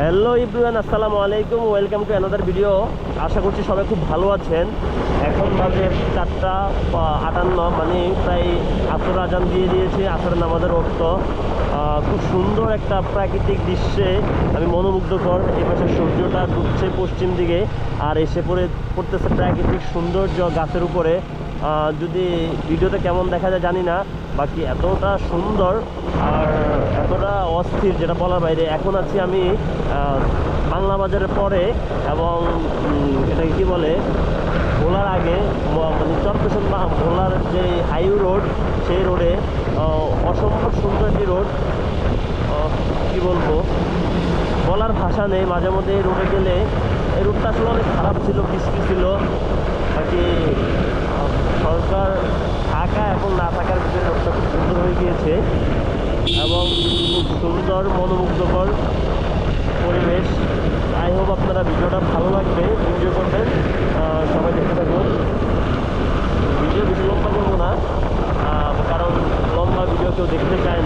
Hello ইব্রুয়ান আসসালামু আলাইকুম, ওয়েলকাম টু অ্যানাদার ভিডিও আশা করছি সবাই খুব ভালো আছেন। এখন বাজে চারটা আটান্ন মানে প্রায় আসর আজান দিয়ে দিয়েছে, আসরের নামাজের অর্থ। খুব সুন্দর একটা প্রাকৃতিক দৃশ্যে আমি মনোমুগ্ধকর। এপাশে সূর্যটা ডুবছে পশ্চিম দিকে, আর এসে পড়ে, পড়তেছে প্রাকৃতিক সৌন্দর্য গাছের উপরে। যদি ভিডিওতে কেমন দেখা যায় জানি না বাকি এতটা সুন্দর আর এতটা অস্থির যেটা বলার বাইরে, এখন আছি আমি বাংলা বাজারের পরে এবং এটাকে কি বলে, ভোলার আগে মানে চরপেশন বা ভোলার যে হাইওয়ে রোড, সেই রোডে অসম্ভব সুন্দর একটি রোড কী বলব, বলার ভাষা নেই। মাঝে মধ্যে রোডে গেলে এই রোডটা আসলে অনেক খারাপ ছিল পিছপি ছিল, বাকি গিয়েছে এবং খুব সুন্দর, মনোমুগ্ধকর পরিবেশ। আই হোপ আপনারা ভিডিওটা ভালো লাগবে, ভিডিও করবেন সবাই দেখতে থাকুন। ভিডিও বেশি লম্বা করব না কারণ লম্বা ভিডিও কেউ দেখতে চায় না।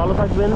ভালো থাকবেন